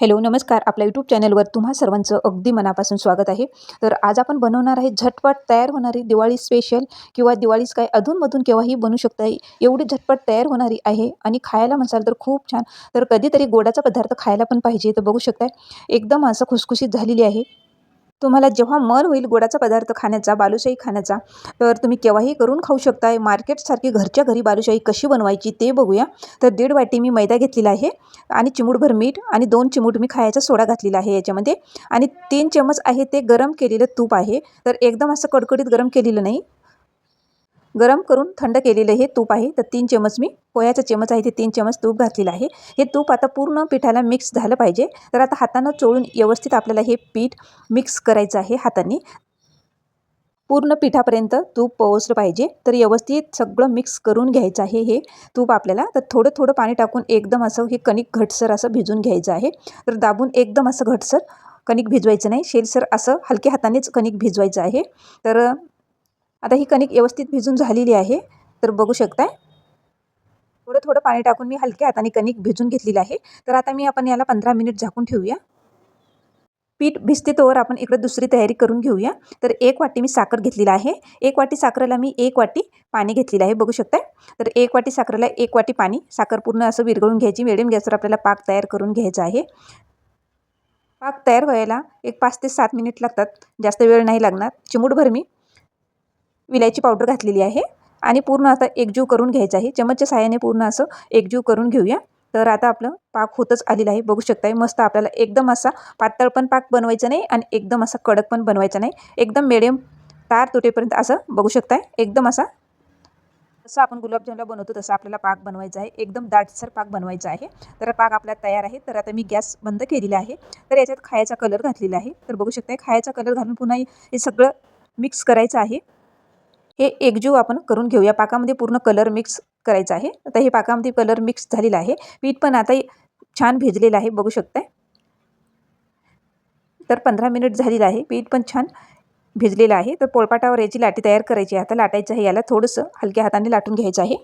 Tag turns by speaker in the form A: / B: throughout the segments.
A: Hello नमस्कार. आपल्या YouTube चॅनलवर तुम्हा सर्वांचं अगदी मनापासून स्वागत आहे. तर आज आपण बनवणार आहे झटपट तयार होणारी दिवाळी स्पेशल किंवा दिवाळीच काय अधूनमधून केव्हाही बनू शकता एवढी झटपट तयार होणारी आहे आणि खायला म्हणसाल तर खूप छान. तर कधीतरी गोडाचा पदार्थ खायला पण पाहिजे तर बघू शकताय. एकदम असं खुसखुशीत झालेली आहे. तुम्हाला जेव्हा मन होईल गोडाचा पदार्थ खाण्याचा बालुशाही खाण्याचा तर तुम्ही केव्हाही करून खाऊ शकताय. मार्केटसारखी घरच्या घरी बालुशाही कशी बनवायची ते बघूया. तर दीड वाटी मी मैदा घेतलेला आहे आणि चिमूटभर मीठ आणि दोन चिमूट मी खायचा सोडा घातलेला आहे याच्यामध्ये. आणि तीन चमच आहे ते गरम केलेलं तूप आहे. तर एकदम असं कडकडीत गरम केलेलं नाही. गरम करून थंड केलेलं हे तूप आहे. तर तीन चमच मी पोह्याचा चमच आहे. ते तीन चमच तूप घातलेलं आहे. हे तूप आता पूर्ण पिठाला मिक्स झालं पाहिजे. तर आता हातानं चोळून व्यवस्थित आपल्याला हे पीठ मिक्स करायचं आहे हाताने. पूर्ण पिठापर्यंत तूप पोहोचलं पाहिजे. तर व्यवस्थित सगळं मिक्स करून घ्यायचं आहे हे तूप आपल्याला. तर थोडं थोडं पाणी टाकून एकदम असं हे कणिक घटसर असं भिजून घ्यायचं आहे. तर दाबून एकदम असं घटसर कणिक भिजवायचं नाही. शेलसर असं हलक्या हातानेच कणिक भिजवायचं आहे. तर आता ही कणिक व्यवस्थित भिजून झालेली आहे. तर बघू शकताय. थोडं थोडं पाणी टाकून मी हलक्या हाताने कणिक भिजून घेतलेली आहे. तर आता मी आपण याला पंधरा मिनिट झाकून ठेवूया. पीठ भिजते तोवर आपण इकडे दुसरी तयारी करून घेऊया. तर एक वाटी मी साखर घेतलेला आहे. एक वाटी साखरेला मी एक वाटी पाणी घेतलेलं आहे. बघू शकताय. तर एक वाटी साखरेला एक वाटी पाणी. साखर पूर्ण असं विरघळून घ्यायची मिडियम गॅसवर आपल्याला पाक तयार करून घ्यायचा आहे. पाक तयार व्हायला एक पाच ते सात मिनिट लागतात. जास्त वेळ नाही लागणार. चिमूटभर मी विलायची पावडर घातलेली आहे आणि पूर्ण आता एकजीव करून घ्यायचं आहे. चमचच्या साहाय्याने पूर्ण असं एकजीव करून घेऊया. तर आता आपलं पाक होतच आलेलं आहे. बघू शकताय मस्त आपल्याला एकदम असा पातळ पण पाक बनवायचा नाही आणि एकदम असा कडक पण बनवायचा नाही. एकदम मिडियम तार तुटेपर्यंत असं बघू शकताय एकदम असा जसं आपण गुलाबजामला बनवतो तसं आपल्याला पाक बनवायचा आहे. एकदम दाटसर पाक बनवायचा आहे. तर पाक आपला तयार आहे. तर आता मी गॅस बंद केलेला आहे. तर याच्यात खायचा कलर घातलेला आहे. तर बघू शकताय खायचा कलर घालून पुन्हा हे सगळं मिक्स करायचं आहे. हे एकजीव आपण करून घेऊया. पाकामध्ये पूर्ण कलर मिक्स करायचा आहे. आता हे पाकामध्ये कलर मिक्स झालेला आहे. पीठ पण आता छान भिजलेलं आहे. बघू शकताय. तर पंधरा मिनिट झालेलं आहे. पीठ पण छान भिजलेलं आहे. तर पोळपाटावर याची लाटी तयार करायची आहे. आता लाटायचं आहे. याला थोडंसं हलक्या हाताने लाटून घ्यायचं आहे.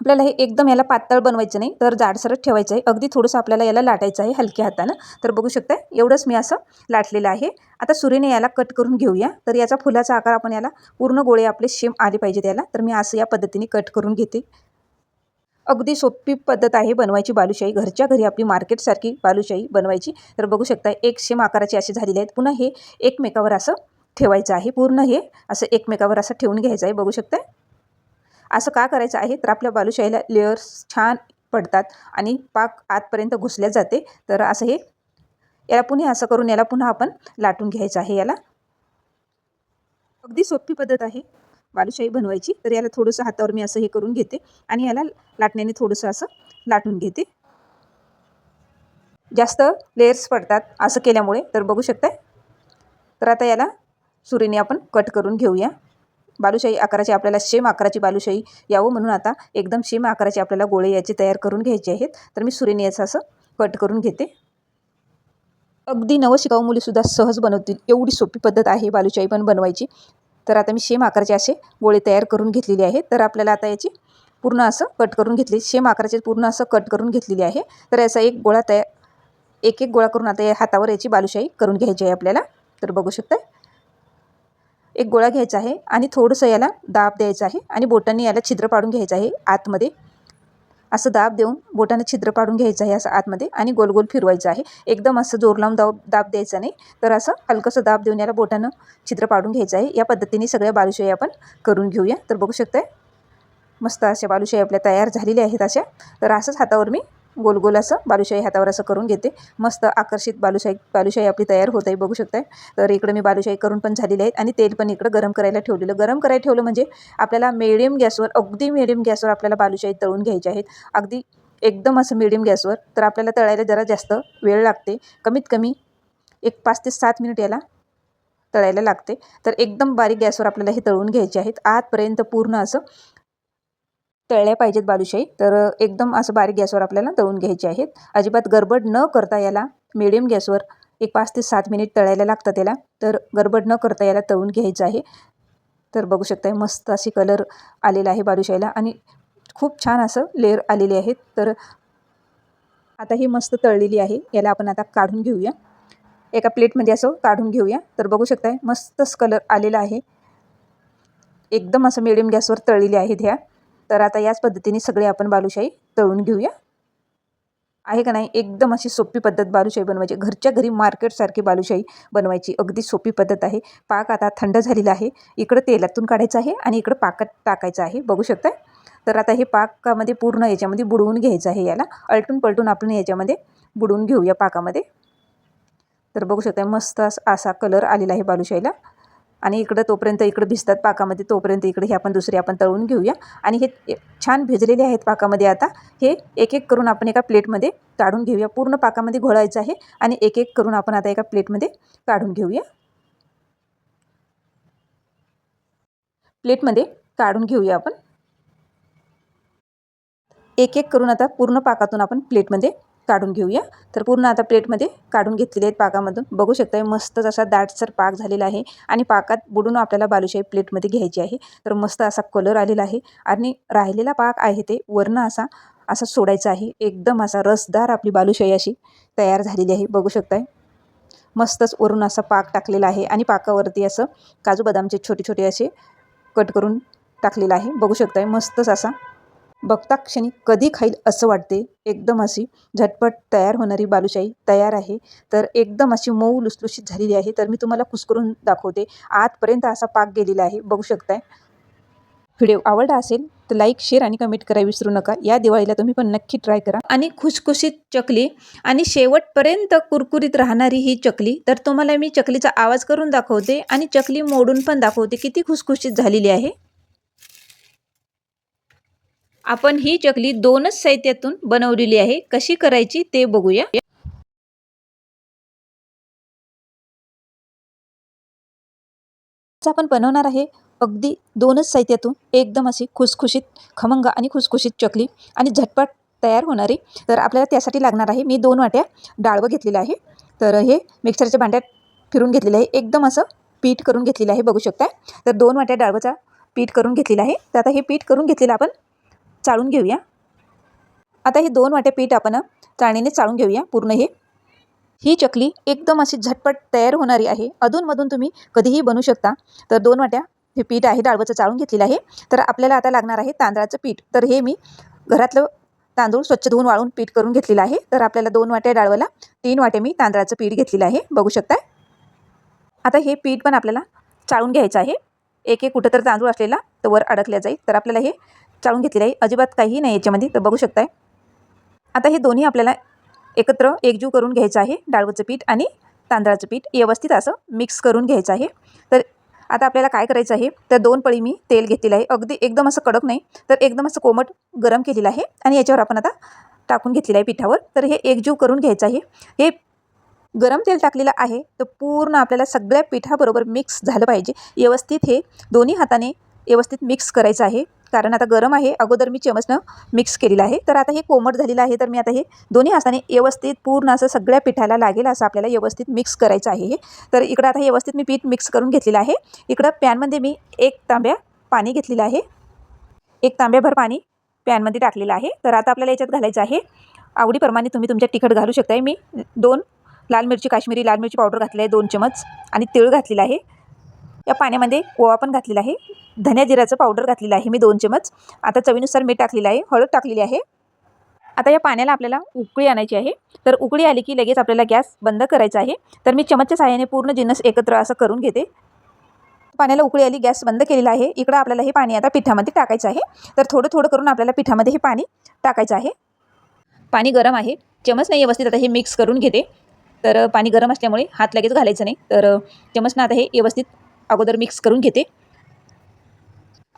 A: आपल्याला हे एकदम याला पातळ बनवायचं नाही तर जाडसरच ठेवायचं आहे. अगदी थोडंसं आपल्याला याला लाटायचं आहे हलक्या हातानं. तर बघू शकता एवढंच मी असं लाटलेलं आहे. आता सुरीने याला कट करून घेऊया. तर याचा फुलाचा आकार आपण याला पूर्ण गोळे आपले शेम आले पाहिजे त्याला तर मी असं या पद्धतीने कट करून घेते. अगदी सोपी पद्धत आहे बनवायची बालुशाही. घरच्या घरी आपली मार्केटसारखी बालुशाही बनवायची. तर बघू शकता एक शेम आकाराची असे झालेले आहेत. पुन्हा हे एकमेकावर असं ठेवायचं आहे. पूर्ण हे असं एकमेकावर असं ठेवून घ्यायचं आहे. बघू शकता असं का करायचं आहे? तर आपल्या बालुशाहीला लेअर्स छान पडतात आणि पाक आतपर्यंत घुसल्या जाते. तर असं हे याला पुन्हा असं करून याला पुन्हा आपण लाटून घ्यायचं आहे याला. अगदी सोपी पद्धत आहे बालुशाही बनवायची. तर याला थोडंसं हातावर मी असं हे करून घेते आणि याला लाटण्याने थोडंसं असं लाटून घेते. जास्त लेयर्स पडतात असं केल्यामुळे तर बघू शकताय? तर आता याला सुरीने आपण कट करून घेऊया. बालुशाही आकाराची आपल्याला शेम आकाराची बालुशाही यावं म्हणून आता एकदम शेम आकाराचे आपल्याला गोळे याचे तयार करून घ्यायचे आहेत. तर मी सुरीने याचं असं कट करून घेते. अगदी नवशिकाऊ मुलीसुद्धा सहज बनवतील. एवढी सोपी पद्धत आहे बालुशाही पण बनवायची. तर आता मी शेम आकाराचे असे गोळे तयार करून घेतलेले आहेत. तर आपल्याला आता याची पूर्ण असं कट करून घेतली. शेम आकाराचे पूर्ण असं कट करून घेतलेली आहे. तर याचा एक गोळा तयार एक एक गोळा करून आता या हातावर याची बालुशाही करून घ्यायची आहे आपल्याला. तर बघू शकता एक गोळा घ्यायचा आहे आणि थोडंसं याला दाब द्यायचं आहे आणि बोटांनी याला छिद्र पाडून घ्यायचं आहे आतमध्ये. असं दाब देऊन बोटाने छिद्र पाडून घ्यायचं आहे असं आतमध्ये आणि गोल गोल फिरवायचं आहे. एकदम असं जोर लावून दाब दाब द्यायचा नाही. तर असं हलकंसं दाब देऊन याला बोटानं छिद्र पाडून घ्यायचं आहे. या पद्धतीने सगळ्या बालुशाही आपण करून घेऊया. तर बघू शकताय मस्त अशा बालुशाही आपल्या तयार झालेल्या आहेत अशा. तर असंच हातावर मी गोल गोल असं बालुशाही हातावर असं करून घेते. मस्त आकर्षित बालुशाही बालुशाही आपली तयार होत आहे बघू शकताय. तर इकडं मी बालुशाही करून पण झालेली आहेत आणि तेल पण इकडं गरम करायला ठेवलेलं. गरम करायला ठेवलं म्हणजे आपल्याला मिडियम गॅसवर अगदी मिडियम गॅसवर आपल्याला बालुशाही तळून घ्यायचे आहेत. अगदी एकदम असं मिडियम गॅसवर तर आपल्याला तळायला जरा जास्त वेळ लागते. कमीत कमी एक पाच ते सात मिनिट याला तळायला लागते. तर एकदम बारीक गॅसवर आपल्याला हे तळून घ्यायचे आहेत. आतपर्यंत पूर्ण असं तळल्या पाहिजेत बालुशाही. तर एकदम असं बारीक गॅसवर आपल्याला तळून घ्यायचे आहेत. अजिबात गडबड न करता याला मिडियम गॅसवर एक पाच ते सात मिनिट तळायला लागतं त्याला. तर गडबड न करता याला तळून घ्यायचं आहे. तर बघू शकताय मस्त अशी कलर आलेला आहे बालुशाहीला आणि खूप छान असं लेअर आलेले आहेत तर आता ही मस्त तळलेली आहे. याला आपण आता काढून घेऊया. एका प्लेटमध्ये असं काढून घेऊया. तर बघू शकताय मस्तच कलर आलेला आहे. एकदम असं मिडियम गॅसवर तळलेली आहेत ह्या. तर आता याच पद्धतीने सगळे आपण बालुशाही तळून घेऊया. आहे का नाही? एकदम अशी सोपी पद्धत बालुशाही बनवायची. घरच्या घरी मार्केटसारखी बालुशाही बनवायची. अगदी सोपी पद्धत आहे. पाक आता थंड झालेला आहे. इकडं तेलातून काढायचं आहे आणि इकडं पाकात टाकायचं आहे. बघू शकताय? तर आता हे पाकामध्ये पूर्ण याच्यामध्ये बुडवून घ्यायचं आहे याला. अलटून पलटून आपण याच्यामध्ये बुडवून घेऊया पाकामध्ये. तर बघू शकता मस्त असा कलर आलेला आहे बालुशाहीला. आणि इकडं तोपर्यंत इकडं भिजतात पाकामध्ये तोपर्यंत इकडे हे आपण दुसरे आपण तळून घेऊया. आणि हे छान भिजलेले आहेत पाकामध्ये आता. हे एक एक करून आपण एका प्लेटमध्ये काढून घेऊया. पूर्ण पाकामध्ये घोळायचं आहे आणि एक एक करून आपण आता एका प्लेटमध्ये काढून घेऊया. प्लेटमध्ये काढून घेऊया आपण. एक एक करून आता पूर्ण पाकातून आपण प्लेटमध्ये काढून घेऊया. तर पूर्ण आता प्लेटमध्ये काढून घेतलेले आहेत पाकामधून. बघू शकता मस्तच असा दाटसर पाक झालेला आहे आणि पाकात बुडून आपल्याला बालुशाही प्लेटमध्ये घ्यायची आहे. तर मस्त असा कलर आलेला आहे आणि राहिलेला पाक आहे ते वर्ण असा असा सोडायचा आहे. एकदम असा रसदार आपली बालुशाही अशी तयार झालेली आहे. बघू शकताय मस्तच वरून असा पाक टाकलेला आहे आणि पाकावरती असं काजू बदामचे छोटे छोटे असे कट करून टाकलेलं आहे. बघू शकताय मस्तच असा बघता क्षणी कधी खाईल असं वाटते. एकदम अशी झटपट तयार होणारी बालुशाही तयार आहे. तर एकदम अशी मऊ लुसलुशीत झालेली आहे. तर मी तुम्हाला कुसकरून दाखवते. आतपर्यंत असा पाक गेलेला आहे. बघू शकताय. व्हिडिओ आवडला असेल तर लाईक शेअर आणि कमेंट करायला विसरू नका. या दिवाळीला तुम्ही पण नक्की ट्राय करा. आणि खुशखुशीत चकली आणि शेवटपर्यंत कुरकुरीत राहणारी ही चकली. तर तुम्हाला मी चकलीचा आवाज करून दाखवते आणि चकली मोडून पण दाखवते. किती खुशखुशीत झालेली आहे. आपण ही चकली दोनच साहित्यातून बनवलेली आहे. कशी करायची ते बघूया. आपण बनवणार आहे. अगदी दोनच साहित्यातून एकदम अशी खुसखुशीत खमंग आणि खुसखुशीत चकली आणि झटपट तयार होणारी. तर आपल्याला त्यासाठी लागणार आहे मी दोन वाट्या डाळवं घेतलेलं आहे. तर हे मिक्सरच्या भांड्यात फिरून घेतलेलं आहे. एकदम असं पीठ करून घेतलेलं आहे. बघू शकता तर दोन वाट्या डाळवचा पीठ करून घेतलेलं आहे. तर आता हे पीठ करून घेतलेलं आपण चाळून घेऊया. आता हे दोन वाटे पीठ आपण चाळणीने चाळून घेऊया पूर्ण हे. ही चकली एकदम अशी झटपट तयार होणारी आहे. अधूनमधून तुम्ही कधीही बनवू शकता. तर दोन वाट्या हे पीठ आहे डाळवचं चाळून घेतलेलं आहे. तर आपल्याला आता लागणार आहे तांदळाचं पीठ. तर हे मी घरातलं तांदूळ स्वच्छ धुवून वाळून पीठ करून घेतलेलं आहे. तर आपल्याला दोन वाट्या डाळवाला तीन वाटे मी तांदळाचं पीठ घेतलेलं आहे. बघू शकताय? आता हे पीठ पण आपल्याला चाळून घ्यायचं आहे. एक एक कुठं तर तांदूळ असलेला तर वर अडकल्या जाईल. तर आपल्याला हे चाळून घेतलेलं आहे. अजिबात काहीही नाही याच्यामध्ये तर बघू शकताय. आता हे दोन्ही आपल्याला एकत्र एकजीव करून घ्यायचं आहे. डाळवचं पीठ आणि तांदळाचं पीठ व्यवस्थित असं मिक्स करून घ्यायचं आहे. तर आता आपल्याला काय करायचं आहे? तर दोन पळी मी तेल घेतलेलं आहे. अगदी एकदम असं कडक नाही तर एकदम असं कोमट गरम केलेलं आहे. आणि याच्यावर आपण आता टाकून घेतलेलं आहे पिठावर. तर हे एकजीव करून घ्यायचं आहे. हे गरम तेल टाकलेलं आहे तर पूर्ण आपल्याला सगळ्या पिठाबरोबर मिक्स झालं पाहिजे. व्यवस्थित हे दोन्ही हाताने व्यवस्थित मिक्स करायचं आहे. कारण आता गरम आहे. अगोदर मी चमचनं मिक्स केलेलं आहे. तर आता हे कोमट झालेलं आहे. तर मी आता हे दोन्ही हाताने व्यवस्थित पूर्ण असं सगळ्या पिठाला लागेल असं आपल्याला व्यवस्थित मिक्स करायचं आहे हे. तर इकडं आता व्यवस्थित मी पीठ मिक्स करून घेतलेलं आहे. इकडं पॅनमध्ये मी एक तांब्या पाणी घेतलेलं आहे. एक तांब्याभर पाणी पॅनमध्ये टाकलेलं आहे. तर आता आपल्याला याच्यात घालायचं आहे. आवडीप्रमाणे तुम्ही तुमच्या तिखट घालू शकताय. मी दोन लाल मिरची काश्मीरी लाल मिरची पावडर घातली आहे. दोन चमच. आणि तिळ घातलेलं आहे. या पाण्यामध्ये ओवा पण घातलेला आहे. धन्या जिराचं पावडर घातलेलं आहे मी दोन चमच. आता चवीनुसार मीठ टाकलेलं आहे हळद टाकलेली आहे. आता या पाण्याला आपल्याला उकळी आणायची आहे. तर उकळी आली की लगेच आपल्याला गॅस बंद करायचा आहे. तर मी चमचच्या सहाय्याने पूर्ण जिन्नस एकत्र असं करून घेते. पाण्याला उकळी आली गॅस बंद केलेला आहे. इकडं आपल्याला हे पाणी आता पिठामध्ये टाकायचं आहे. तर थोडं थोडं करून आपल्याला पिठामध्ये हे पाणी टाकायचं आहे. पाणी गरम आहे. चमच नाही व्यवस्थित आता हे मिक्स करून घेते. तर पाणी गरम असल्यामुळे हात लगेच घालायचं नाही. तर चमचनं आता हे व्यवस्थित अगोदर मिक्स करून घेते.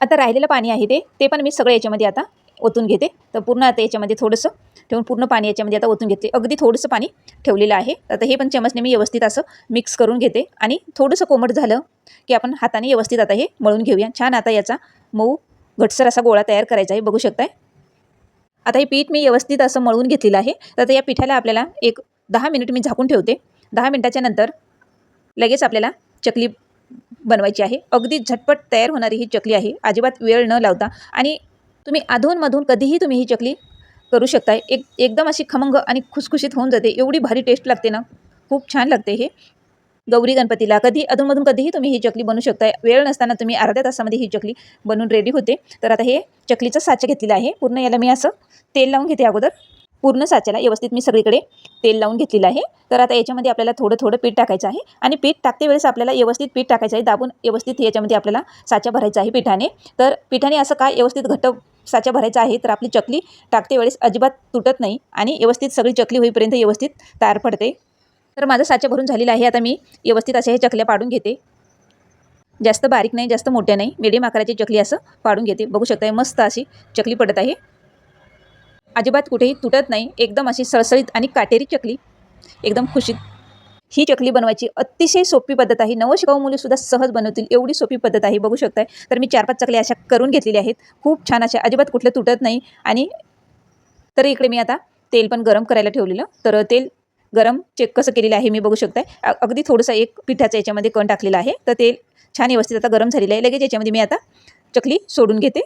A: आता राहिलेलं पाणी आहे ते ते पण मी सगळं याच्यामध्ये आता ओतून घेते. तर पूर्ण आता याच्यामध्ये थोडंसं ठेवून पूर्ण पाणी याच्यामध्ये आता ओतून घेते. अगदी थोडंसं पाणी ठेवलेलं आहे. आता हे पण चमचने मी व्यवस्थित असं मिक्स करून घेते. आणि थोडंसं कोमट झालं की आपण हाताने व्यवस्थित आता हे मळून घेऊया. छान आता याचा मऊ घटसर असा गोळा तयार करायचा आहे. बघू शकताय. आता हे पीठ मी व्यवस्थित असं मळून घेतलेलं आहे. तर आता या पिठाला आपल्याला एक दहा मिनिट मी झाकून ठेवते. दहा मिनटाच्या नंतर लगेच आपल्याला चकली बनवायची आहे. अगदी झटपट तयार होणारी ही चकली आहे. अजिबात वेळ न लावता. आणि तुम्ही अधूनमधून कधीही तुम्ही ही चकली करू शकताय. एक एकदम अशी खमंग आणि खुसखुशीत होऊन जाते. एवढी भारी टेस्ट लागते ना. खूप छान लागते हे. गौरी गणपतीला कधी अधूनमधून कधीही तुम्ही ही चकली बनवू शकताय. वेळ नसताना तुम्ही अर्ध्या तासामध्ये ही चकली बनवून रेडी होते. तर आता हे चकलीचं साचा घेतलेलं आहे. पूर्ण याला मी असं तेल लावून घेते अगोदर. पूर्ण साच्याला व्यवस्थित मी सगळीकडे तेल लावून घेतलेलं आहे. तर आता याच्यामध्ये आपल्याला थोडं थोडं पीठ टाकायचं आहे आणि पीठ टाकते वेळेस आपल्याला व्यवस्थित पीठ टाकायचं आहे. दाबून व्यवस्थित याच्यामध्ये आपल्याला साचा भरायचा आहे पिठाने. तर पिठाने असं काय व्यवस्थित घट्ट साचा भरायचा आहे तर आपली चकली टाकते वेळेस अजिबात तुटत नाही आणि व्यवस्थित सगळी चकली होईपर्यंत व्यवस्थित तयार पडते. तर माझं साचा भरून झालेलं आहे. आता मी व्यवस्थित अशा हे चकल्या पाडून घेते. जास्त बारीक नाही जास्त मोठ्या नाही. मिडियम आकाराची चकली असं पाडून घेते. बघू शकताय मस्त अशी चकली पडत आहे. अजिबात कुठेही तुटत नाही. एकदम अशी सळसळीत आणि काटेरी चकली. एकदम खुशीत. ही चकली बनवायची अतिशय सोपी पद्धत आहे. नवशिकाऊ मुलीसुद्धा सहज बनवतील एवढी सोपी पद्धत आहे. बघू शकताय. तर मी चार पाच चकल्या अशा करून घेतलेल्या आहेत. खूप छान अशा अजिबात कुठलं तुटत नाही. आणि तर इकडे मी आता तेल पण गरम करायला ठेवलेलं. तर तेल गरम चेक कसं केलेलं आहे मी बघू शकताय. अगदी थोडंसं एक पिठाचं याच्यामध्ये कण टाकलेलं आहे. तर तेल छान व्यवस्थित आता गरम झालेलं आहे. लगेच याच्यामध्ये मी आता चकली सोडून घेते.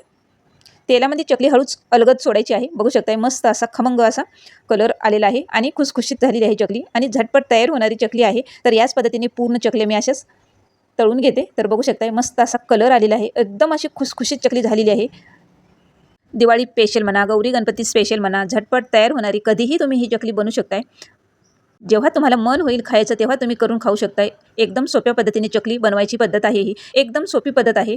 A: तेलामध्ये चकली हळूच अलगद सोडायची आहे. बघू शकताय मस्त असा खमंग असा कलर आलेला आहे आणि खुसखुशीत झालेली आहे चकली आणि झटपट तयार होणारी चकली आहे. तर याच पद्धतीने पूर्ण चकल्या मी अशाच तळून घेते. तर बघू शकताय मस्त असा कलर आलेला आहे. एकदम अशी खुसखुशीत चकली झालेली आहे. दिवाळी स्पेशल म्हणा गौरी गणपती स्पेशल म्हणा झटपट तयार होणारी कधीही तुम्ही ही चकली बनवू शकताय. जेव्हा तुम्हाला मन होईल खायचं तेव्हा तुम्ही करून खाऊ शकताय. एकदम सोप्या पद्धतीने चकली बनवायची पद्धत आहे ही. एकदम सोपी पद्धत आहे.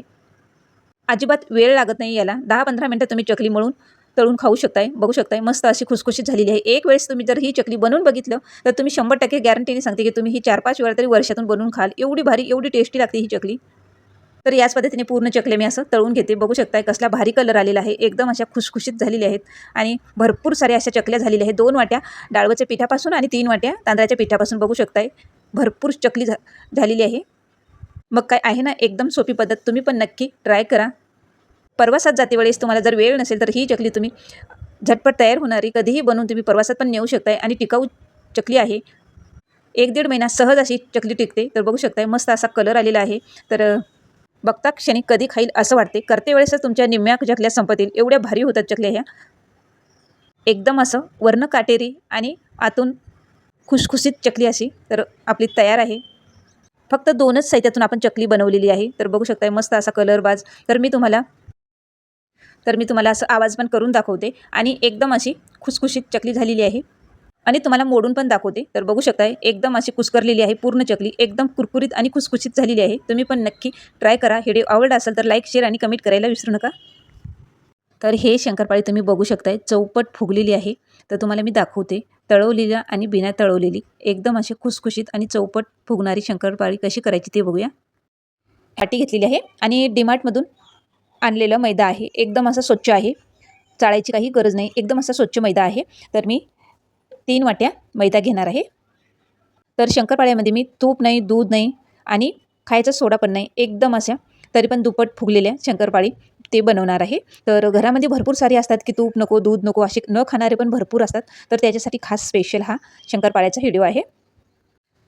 A: अजिबात वेळ लागत नाही याला. दहा पंधरा मिनटं तुम्ही चकली मळून तळून खाऊ शकताय बघू शकताय. मस्त अशी खुसखुशीत झालेली आहे. एक वेळेस तुम्ही जर ही चकली बनवून बघितलं तर तुम्ही शंभर टक्के गॅरंटीने सांगते की तुम्ही ही चार पाच वेळा तरी वर्षातून बनवून खाल. एवढी भारी एवढी टेस्टी लागते ही चकली. तर याच पद्धतीने पूर्ण चकले मी असं तळून घेते. बघू शकताय कसला भारी कलर आलेला आहे. एकदम अशा खुसखुशीत झालेल्या आहेत. आणि भरपूर साऱ्या अशा चकल्या झालेल्या आहेत. दोन वाट्या डाळवच्या पिठापासून आणि तीन वाट्या तांदळाच्या पिठापासून बघू शकताय. भरपूर चकली झा झालेली आहे. मग काय आहे ना एकदम सोपी पद्धत. तुम्ही पण नक्की ट्राय करा. प्रवासात जाते वेळेस तुम्हाला जर वेळ नसेल तर ही चकली तुम्ही झटपट तयार होणारी कधीही बनवून तुम्ही प्रवासात पण नेऊ शकताय आणि टिकाऊ चकली आहे. एक दीड महिना सहज अशी चकली टिकते तर बघू शकताय मस्त असा कलर आलेला आहे. तर बघता क्षणी कधी खाईल असं वाटते. करते वेळेसच तुमच्या निम्म्या चकल्या संपतील. एवढ्या भारी होतात चकल्या ह्या. एकदम असं वर्ण काटेरी आणि आतून खुसखुशीत चकली अशी तर आपली तयार आहे. फक्त दोनच साहित्यातून आपण चकली बनवलेली आहे. तर बघू शकताय मस्त असा कलरबाज तर मी तुम्हाला तर मी तुम्हाला असं आवाज पण करून दाखवते. आणि एकदम अशी खुसखुशीत चकली झालेली आहे. आणि तुम्हाला मोडून पण दाखवते. तर बघू शकताय एकदम अशी कुस्करलेली आहे पूर्ण चकली. एकदम कुरकुरीत आणि खुसखुशीत झालेली आहे. तुम्ही पण नक्की ट्राय करा. व्हिडिओ आवडला असेल तर लाईक शेअर आणि कमेंट करायला विसरू नका. तर हे शंकरपाळी तुम्ही बघू शकताय. चौपट फुगलेली आहे. तर तुम्हाला मी दाखवते. तळवलेल्या आणि बिना तळवलेली एकदम अशी खुसखुशीत आणि चौपट फुगणारी शंकरपाळी कशी करायची ते बघूया. हाटी घेतलेली आहे आणि डीमार्टमधून आणलेलं मैदा आहे. एकदम असं स्वच्छ आहे. चाळायची काही गरज नाही. एकदम असा स्वच्छ मैदा आहे. तर मी तीन वाट्या मैदा घेणार आहे. तर शंकरपाळ्यामध्ये मी तूप नाही दूध नाही आणि खायचा सोडा पण नाही. एकदम अशा तरी पण दुप्पट फुगलेल्या शंकरपाळी. ते बनवणार आहे. तर घरामध्ये भरपूर सारे असतात की तूप नको दूध नको असे न खाणारे पण भरपूर असतात. तर त्याच्यासाठी खास स्पेशल हा शंकरपाळ्याचा व्हिडिओ आहे.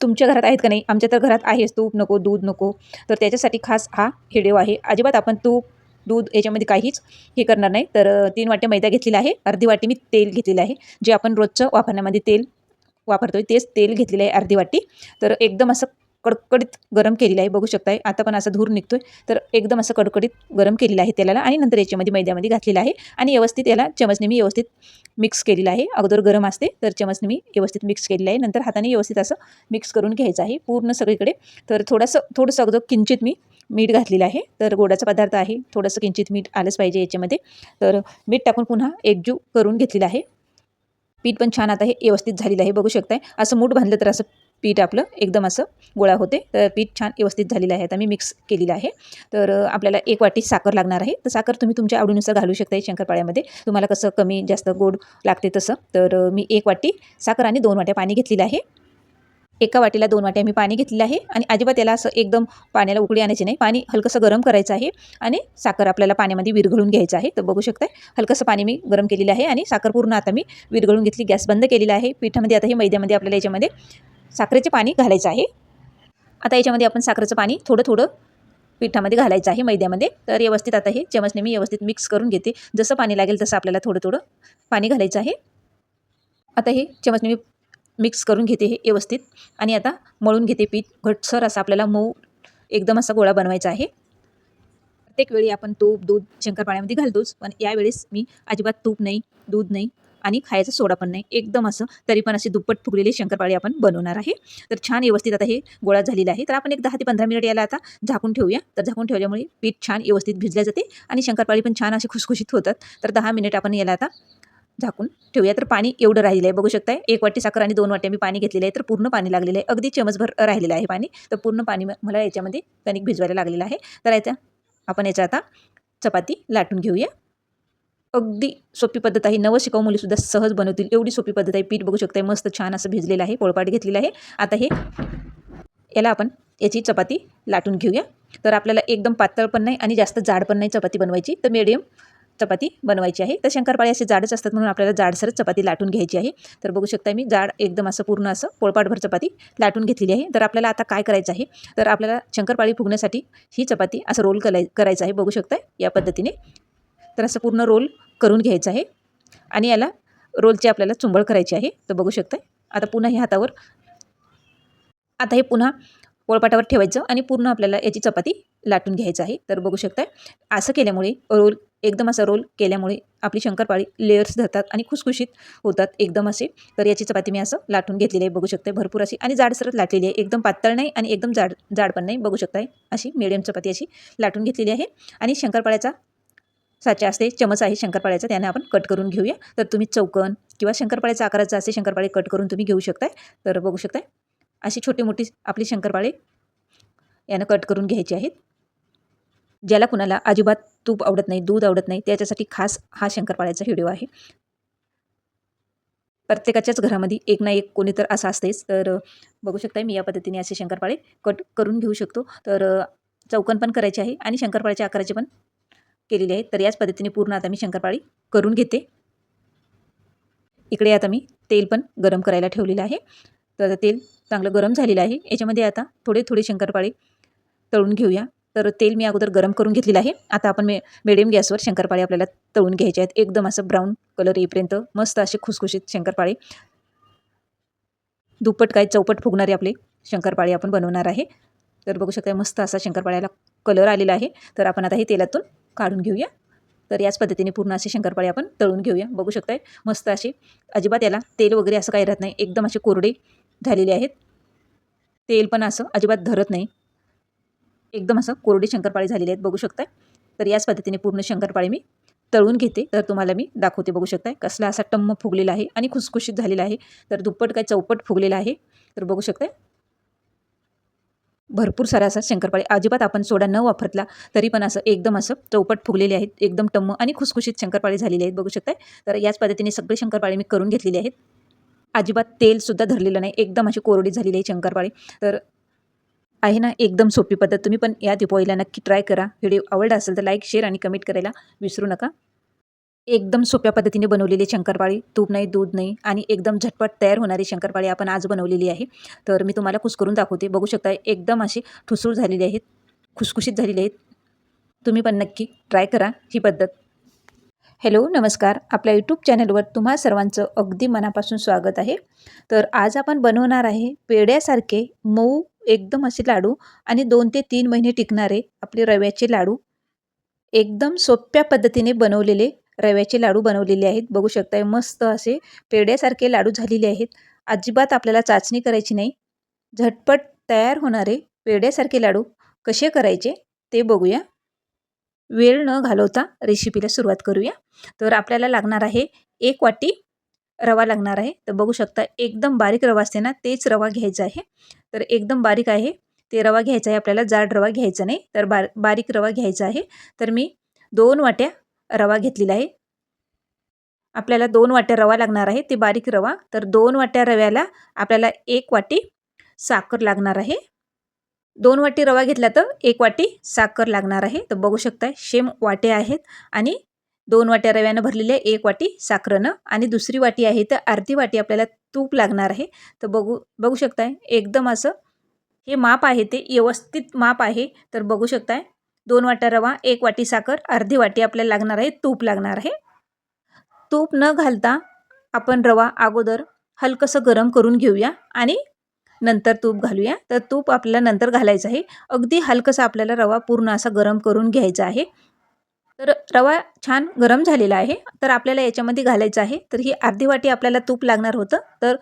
A: तुमच्या घरात आहेत का नाही? आमच्या तर घरात आहेच. तूप नको दूध नको. तर त्याच्यासाठी खास हा व्हिडिओ आहे. अजिबात आपण तूप दूध याच्यामध्ये काहीच हे करणार नाही. तर तीन वाट्या मैदा घेतलेला आहे. अर्धी वाटी मी तेल घेतलेलं आहे. जे आपण रोजचं वापरण्यामध्ये तेल वापरतोय तेच तेल घेतलेलं आहे अर्धी वाटी. तर एकदम असं कडकडीत गरम केलेलं आहे. बघू शकताय आता पण असं धूर निघतोय. तर एकदम असं कडकडीत गरम केलेलं आहे तेलाला आणि नंतर याच्यामध्ये मैद्यामध्ये घातलेलं आहे. आणि व्यवस्थित याला चमचने मी व्यवस्थित मिक्स केलेलं आहे. अगोदर गरम असते तर चमचने मी व्यवस्थित मिक्स केलेलं आहे. नंतर हाताने व्यवस्थित असं मिक्स करून घ्यायचं आहे पूर्ण सगळीकडे. तर थोडंसं थोडंसं अगोदर किंचित मी मीठ घातलेलं आहे. तर गोडाचा पदार्थ आहे. थोडंसं किंचित मीठ आलंच पाहिजे याच्यामध्ये. तर मीठ टाकून पुन्हा एकजू करून घेतलेलं आहे. पीठ पण छान आता हे व्यवस्थित झालेलं आहे. बघू शकताय. असं मूठ बांधलं तर असं पीठ आपलं एकदम असं गोळा होते. तर पीठ छान व्यवस्थित झालेलं आहे. आता मी मिक्स केलेलं आहे. तर आपल्याला एक वाटी साखर लागणार आहे. तर साखर तुम्ही तुमच्या आवडीनुसार घालू शकता शंकरपाळ्यामध्ये. तुम्हाला कसं कमी जास्त गोड लागते तसं. तर मी एक वाटी साखर आणि दोन वाट्या पाणी घेतलेलं आहे. एका वाटीला दोन वाट्या मी पाणी घेतलेलं आहे. आणि अजिबात याला असं एकदम पाण्याला उकळी आणायची नाही. पाणी हलकंसं गरम करायचं आहे. आणि साखर आपल्याला पाण्यामध्ये विरघळून घ्यायचं आहे. तर बघू शकता हलकंसं पाणी मी गरम केलेलं आहे. आणि साखर पूर्ण आता मी विरघळून घेतली. गॅस बंद केलेला आहे. पिठामध्ये आता हे मैद्यामध्ये आपल्याला याच्यामध्ये साखरेचे पाणी घालायचं आहे. आता याच्यामध्ये आपण साखरेचं पाणी थोडं थोडं पिठामध्ये घालायचं आहे मैद्यामध्ये. तर व्यवस्थित आता हे चमचने मी व्यवस्थित मिक्स करून घेते. जसं पाणी लागेल तसं आपल्याला थोडं थोडं पाणी घालायचं आहे. आता हे चमचने मी मिक्स करून घेते हे व्यवस्थित. आणि आता मळून घेते पीठ. घटसर असं आपल्याला मऊ एकदम असा गोळा बनवायचा आहे. प्रत्येक वेळी आपण तूप दूध शंकरपाण्यामध्ये घालतोच. पण यावेळेस मी अजिबात तूप नाही दूध नाही. आणि खायचा सोडा पण नाही. एकदम असं तरी पण असे दुप्पट फुगलेले शंकरपाळी आपण बनवणार आहे. तर छान व्यवस्थित आता हे गोळा झालेला आहे. तर आपण एक दहा ते पंधरा मिनिट याला आता झाकून ठेवूया. तर झाकून ठेवल्यामुळे पीठ छान व्यवस्थित भिजल्या जाते आणि शंकरपाळी पण छान असे खुसखुशीत होतात. तर दहा मिनिट आपण याला आता झाकून ठेवूया. तर पाणी एवढं राहिलं आहे. बघू शकताय एक वाटी साखर आणि दोन वाट्या मी पाणी घेतलेलं आहे. तर पूर्ण पाणी लागलेलं आहे. अगदी चमचभर राहिलेलं आहे पाणी. तर पूर्ण पाणी मला याच्यामध्ये कणिक भिजवायला लागलेलं आहे. तर याचा आपण याच्या आता चपाती लाटून घेऊया. अगदी सोपी पद्धत आहे. नवं शिकाऊ मुलीसुद्धा सहज बनवतील. एवढी सोपी पद्धत आहे. पीठ बघू शकताय. मस्त छान असं भिजलेलं आहे. पोळपाट घेतलेलं आहे. आता हे याला आपण याची चपाती लाटून घेऊया. तर आपल्याला एकदम पातळ पण नाही आणि जास्त जाड पण नाही चपाती बनवायची. तर मीडियम चपाती बनवायची आहे. तर शंकरपाळे असे जाडच असतात म्हणून आपल्याला जाडसरच चपाती लाटून घ्यायची आहे. तर बघू शकता मी जाड एकदम असं पूर्ण असं पोळपाटभर चपाती लाटून घेतलेली आहे. तर आपल्याला आता काय करायचं आहे? तर आपल्याला शंकरपाळी फुगण्यासाठी ही चपाती असं रोल कराय करायचं आहे. बघू शकताय या पद्धतीने. तर असं पूर्ण रोल करून घ्यायचं आहे. आणि याला रोलची आपल्याला चुंबळ करायची आहे. तर बघू शकताय. आता पुन्हा हे हातावर आता हे पुन्हा पोळपाटावर ठेवायचं आणि पूर्ण आपल्याला याची चपाती लाटून घ्यायचं आहे. तर बघू शकताय. असं केल्यामुळे रोल एकदम असा रोल केल्यामुळे आपली शंकरपाळी लेयर्स धरतात आणि खुसखुशीत होतात एकदम असे. तर याची चपाती मी असं लाटून घेतलेली आहे. बघू शकते भरपूर अशी आणि जाडसरच लाटलेली आहे. एकदम पातळ नाही आणि एकदम जाड जाड पण नाही. बघू शकताय. अशी मिडियम चपाती अशी लाटून घेतलेली आहे. आणि शंकरपाळ्याचा साचे असते चमच आहे शंकरपाळ्याचा त्याने आपण कट करून घेऊया. तर तुम्ही चौकन किंवा शंकरपाळ्याचा आकाराचा असे शंकरपाळे कट करून तुम्ही घेऊ शकताय. तर बघू शकताय. अशी छोटी मोठी आपली शंकरपाळे यानं कट करून घ्यायची आहेत. ज्याला कुणाला अजिबात तूप आवडत नाही दूध आवडत नाही त्याच्यासाठी खास हा शंकरपाळ्याचा व्हिडिओ आहे. प्रत्येकाच्याच घरामध्ये एक ना एक कोणी तर असं असतेच. तर बघू शकताय मी या पद्धतीने असे शंकरपाळे कट करून घेऊ शकतो. तर चौकन पण करायचे आहे आणि शंकरपाळ्याच्या आकाराचे पण केलेली आहे. तर याच पद्धतीने पूर्ण आता मी शंकरपाळी करून घेते. इकडे आता मी तेल पण गरम करायला ठेवलेलं आहे. तर आता तेल चांगलं गरम झालेलं आहे. याच्यामध्ये आता थोडे थोडे शंकरपाळी तळून घेऊया. तर तेल मी अगोदर गरम करून घेतलेलं आहे. आता आपण मे मिडियम गॅसवर शंकरपाळी आपल्याला तळून घ्यायचे आहेत. एकदम असं ब्राऊन कलर येईपर्यंत मस्त असे खुसखुशीत शंकरपाळी. दुप्पट काय चौपट फुगणारे आपले शंकरपाळी आपण बनवणार आहे. तर बघू शकता मस्त असा शंकरपाळ्याला कलर आलेला आहे. तर आपण आता हे तेलातून काढून घेऊया. तर याच पद्धतीने पूर्ण असे शंकरपाळे आपण तळून घेऊया. बघू शकताय मस्त असे. अजिबात याला तेल वगैरे असं काही राहत नाही. एकदम असे कोरडे झालेले आहेत. तेल पण असं अजिबात धरत नाही. एकदम असं कोरडे शंकरपाळे झालेले आहेत. बघू शकताय. तर याच पद्धतीने पूर्ण शंकरपाळे मी तळून घेते. तर तुम्हाला मी दाखवते. बघू शकताय. कसला असा टम्म फुगलेला आहे आणि खुसखुशीत झालेला आहे. तर दुप्पट काय चौपट फुगलेला आहे. तर बघू शकताय. भरपूर साऱ्या असा शंकरपाळी. अजिबात आपण सोडा न वापरतला तरी पण असं एकदम असं चौपट फुगलेले आहेत एकदम टम्म आणि खुसखुशीत शंकरपाळी झालेले आहेत बघू शकताय. तर याच पद्धतीने सगळे शंकरपाळी मी करून घेतलेले आहेत. अजिबात तेलसुद्धा धरलेलं नाही एकदम अशी कोरडी झालेली आहे शंकरपाळी. तर आहे ना एकदम सोपी पद्धत. तुम्ही पण या दिपोळीला नक्की ट्राय करा. व्हिडिओ आवडला असेल तर लाईक शेअर आणि कमेंट करायला विसरू नका. एकदम सोप्या पद्धतीने बनवलेली शंकरपाळी तूप नाही दूध नाही आणि एकदम झटपट तयार होणारी शंकरपाळी आपण आज बनवलेली आहे. तर मी तुम्हाला कुसकरून दाखवते. बघू शकता एकदम अशी ठुसूळ झालेली आहेत खुसखुशीत झालेली आहेत. तुम्ही पण नक्की ट्राय करा ही पद्धत. हॅलो नमस्कार. आपल्या यूट्यूब चॅनलवर तुम्हा सर्वांचं अगदी मनापासून स्वागत आहे. तर आज आपण बनवणार आहे पेड्यासारखे मऊ एकदम असे लाडू आणि दोन ते तीन महिने टिकणारे आपले रव्याचे लाडू. एकदम सोप्या पद्धतीने बनवलेले रव्याचे लाडू बनवलेले आहेत. बघू शकताय मस्त असे पेड्यासारखे लाडू झालेले आहेत. अजिबात आपल्याला चाचणी करायची नाही. झटपट तयार होणारे पेड्यासारखे लाडू कसे करायचे ते बघूया. वेळ न घालवता रेसिपीला सुरुवात करूया. तर आपल्याला लागणार आहे एक वाटी रवा लागणार आहे. तर बघू शकता एकदम बारीक रवा असते ना तेच रवा घ्यायचा आहे. तर एकदम बारीक आहे. ते रवा घ्यायचा आहे आपल्याला जाड रवा घ्यायचा नाही. तर बार बारीक रवा घ्यायचा आहे. तर मी दोन वाट्या रवा घेतलेला आहे. आपल्याला दोन वाट्या रवा लागणार आहे ते बारीक रवा. तर दोन वाट्या रव्याला आपल्याला एक वाटी साखर लागणार आहे. दोन वाटी रवा घेतला तर एक वाटी साखर लागणार आहे. तर बघू शकताय शेम वाटे आहेत आणि दोन वाट्या रव्यानं भरलेल्या एक वाटी साखरनं. आणि दुसरी वाटी आहे तर अर्धी वाटी आपल्याला तूप लागणार आहे. तर बघू बघू शकताय एकदम असं हे माप आहे ते व्यवस्थित माप आहे. तर बघू शकताय दोन वाट्या रवा एक वाटी साखर अर्धी वाटी आपल्याला लागणार आहे तूप लागणार आहे. तूप न घालता आपण रवा अगोदर हलकंसं गरम करून घेऊया आणि नंतर तूप घालूया. तर तूप आपल्याला नंतर घालायचं आहे. अगदी हलकंसं आपल्याला रवा पूर्ण असा गरम करून घ्यायचा आहे. तर रवा छान गरम झालेला आहे. तर आपल्याला याच्यामध्ये घालायचं आहे. तर ही अर्धी वाटी आपल्याला तूप लागणार होतं. तर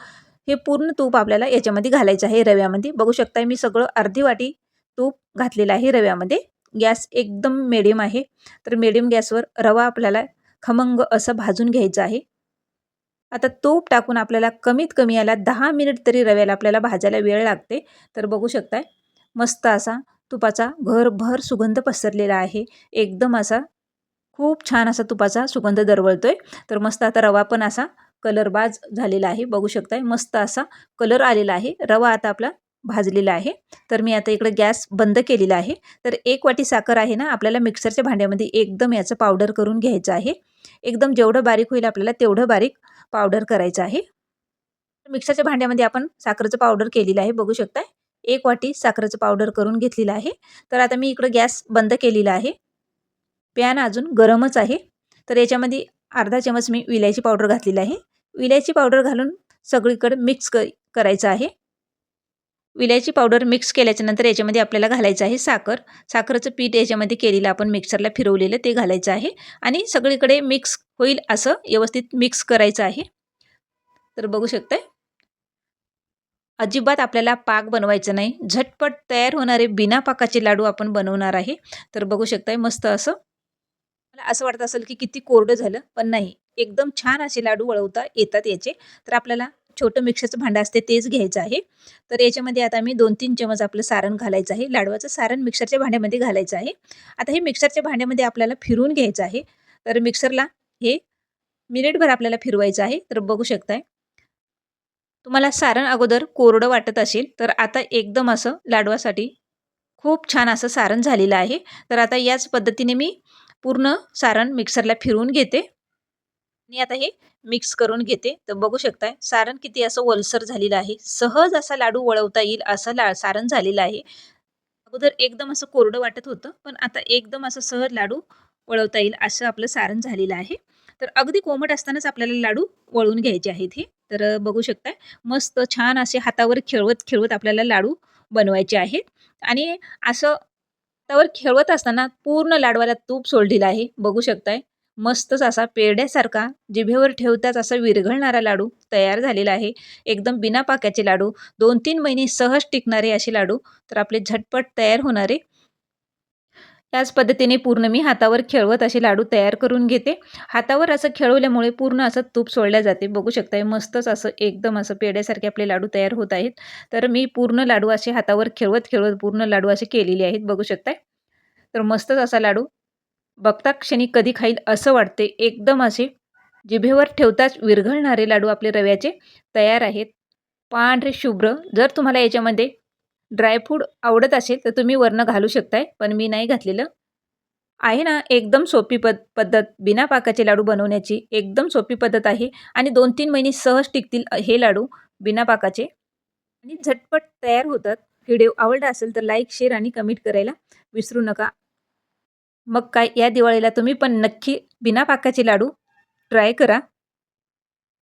A: हे पूर्ण तूप आपल्याला याच्यामध्ये घालायचं आहे रव्यामध्ये. बघू शकता मी सगळं अर्धी वाटी तूप घातलेलं आहे रव्यामध्ये. गॅस एकदम मिडियम आहे. तर मिडियम गॅसवर रवा आपल्याला खमंग असं भाजून घ्यायचं आहे. आता तूप टाकून आपल्याला कमीत कमी याला दहा मिनिट तरी रव्याला आपल्याला भाजायला वेळ लागते. तर बघू शकताय मस्त असा तुपाचा घरभर सुगंध पसरलेला आहे. एकदम असा खूप छान असा तुपाचा सुगंध दरवळतोय. तर मस्त आता रवा पण असा कलरबाज झालेला आहे. बघू शकताय मस्त असा कलर आलेला आहे. रवा आता आपला भाजलेला आहे. तर मी आता इकडं गॅस बंद केलेला आहे. तर एक वाटी साखर आहे ना आपल्याला मिक्सरच्या भांड्यामध्ये एकदम याचं पावडर करून घ्यायचं आहे. एकदम जेवढं बारीक होईल आपल्याला तेवढं बारीक पावडर करायचं आहे. मिक्सरच्या भांड्यामध्ये आपण साखरेचं पावडर केलेलं आहे बघू शकताय. एक वाटी साखरेचं पावडर करून घेतलेलं आहे. तर आता मी इकडं गॅस बंद केलेला आहे. पॅन अजून गरमच आहे. तर याच्यामध्ये अर्धा चमच मी विलायची पावडर घातलेली आहे. विलायची पावडर घालून सगळीकडे मिक्स क करायचं आहे. विलायची पावडर मिक्स केल्याच्यानंतर याच्यामध्ये आपल्याला घालायचं आहे साखर. साखरेचं पीठ याच्यामध्ये केलेलं आपण मिक्सरला फिरवलेलं ते घालायचं आहे. आणि सगळीकडे मिक्स होईल असं व्यवस्थित मिक्स करायचं आहे. तर बघू शकताय. अजिबात आपल्याला पाक बनवायचं नाही. झटपट तयार होणारे बिना पाकाचे लाडू आपण बनवणार आहे. तर बघू शकताय मस्त असं. मला असं वाटत असेल की किती कोरडं झालं पण नाही. एकदम छान असे लाडू वळवता येतात याचे. तर आपल्याला छोटं मिक्सरचं भांडं असते तेच घ्यायचं आहे. तर याच्यामध्ये आता मी दोन तीन चमच आपलं सारण घालायचं आहे. लाडवाचं सारण मिक्सरच्या भांड्यामध्ये घालायचं आहे. आता हे मिक्सरच्या भांड्यामध्ये आपल्याला फिरवून घ्यायचं आहे. तर मिक्सरला हे मिनिटभर आपल्याला फिरवायचं आहे. तर बघू शकताय. तुम्हाला सारण अगोदर कोरडं वाटत असेल तर आता एकदम असं लाडवासाठी खूप छान असं सारण झालेलं आहे. तर आता याच पद्धतीने मी पूर्ण सारण मिक्सरला फिरवून घेते. मी आता हे मिक्स करून घेते. तर बघू शकताय सारण किती असं ओलसर झालेलं आहे. सहज असा लाडू वळवता येईल असं ला सारण झालेलं आहे. अगोदर एकदम असं कोरडं वाटत होतं पण आता एकदम असं सहज लाडू वळवता येईल असं आपलं सारण झालेलं आहे. तर अगदी कोमट असतानाच आपल्याला लाडू वळून घ्यायचे आहेत हे. तर बघू शकताय मस्त छान असे हातावर खेळवत खेळवत आपल्याला लाडू बनवायचे आहेत. आणि असं हातावर खेळवत असताना पूर्ण लाडवाला तूप सोडलेलं आहे. बघू शकताय मस्तच असा पेढ्यासारखा जिभेवर ठेवताच असा विरघळणारा लाडू तयार झालेला आहे. एकदम बिना पाक्याचे लाडू. दोन तीन महिने सहज टिकणारे असे लाडू. तर आपले झटपट तयार होणारे. याच पद्धतीने पूर्ण मी हातावर खेळवत असे लाडू तयार करून घेते. हातावर असं खेळवल्यामुळे पूर्ण असं तूप सोडल्या जाते. बघू शकताय मस्तच असं एकदम असं पेड्यासारखे आपले लाडू तयार होत आहेत. तर मी पूर्ण लाडू असे हातावर खेळवत खेळवत पूर्ण लाडू असे केलेले आहेत. बघू शकताय. तर मस्तच असा लाडू बघता क्षणी कधी खाईल असं वाटते. एकदम असे जिभेवर ठेवताच विरघळणारे लाडू आपले रव्याचे तयार आहेत. पांढरे शुभ्र. जर तुम्हाला याच्यामध्ये ड्रायफ्रूट आवडत असेल तर तुम्ही वरनं घालू शकताय पण मी नाही घातलेलं. आहे ना एकदम सोपी पद पद्धत. बिना पाकाचे लाडू बनवण्याची एकदम सोपी पद्धत आहे आणि दोन तीन महिने सहज टिकतील हे लाडू बिना पाकाचे. आणि झटपट तयार होतात. व्हिडिओ आवडला असेल तर लाईक शेअर आणि कमेंट करायला विसरू नका. मग काय या दिवाळीला तुम्ही पण नक्की बिना पाकाचे लाडू ट्राय करा.